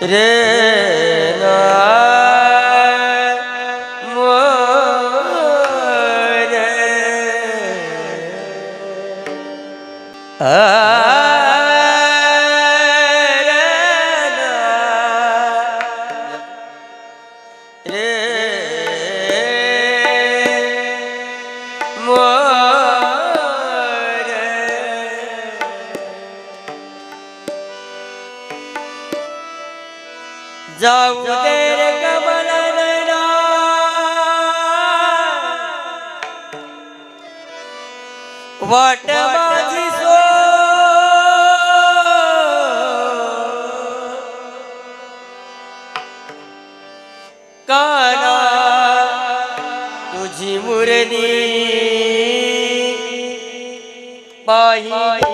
રે ના जाऊ तेरे कबल वाट माझी सो काना तुझी मुरदी पाही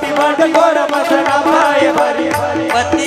पिवट गोड मसना पाय भरी. पती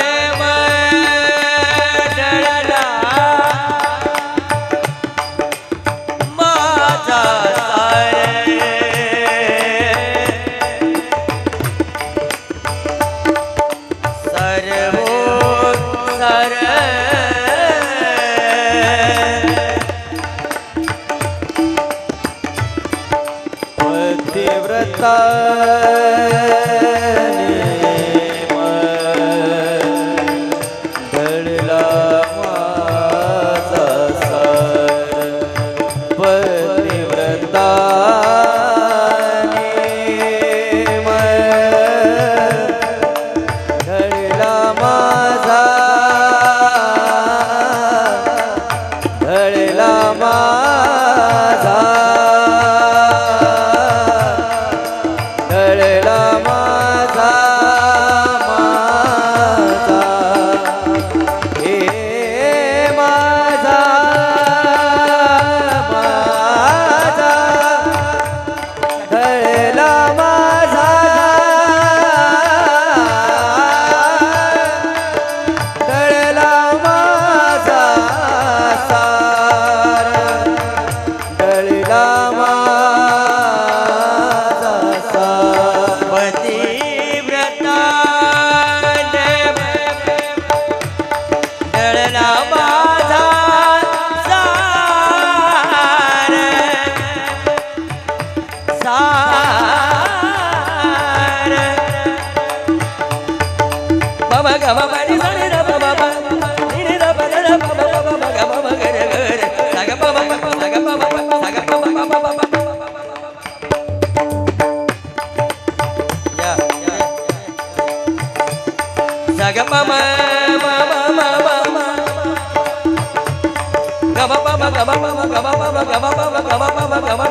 ਵਰਤਾ दळला माझा सार सार बाबा गा बाबा gaba gaba gaba gaba gaba gaba gaba gaba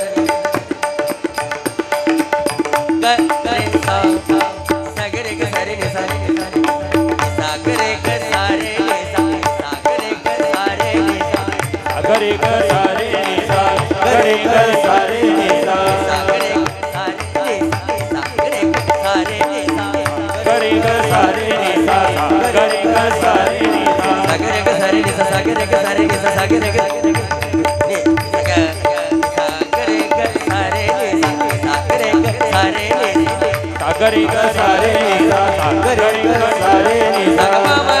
सागर सारे सागर सारे सागर सागर गरे ग सारे निसा गरे ग सारे निसा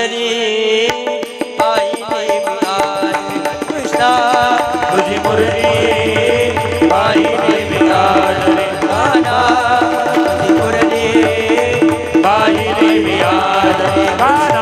मुरली आई देवी आज कृष्णा तुझी मुरली आई देवी आज गाना तुझी मुरली आई देवी आज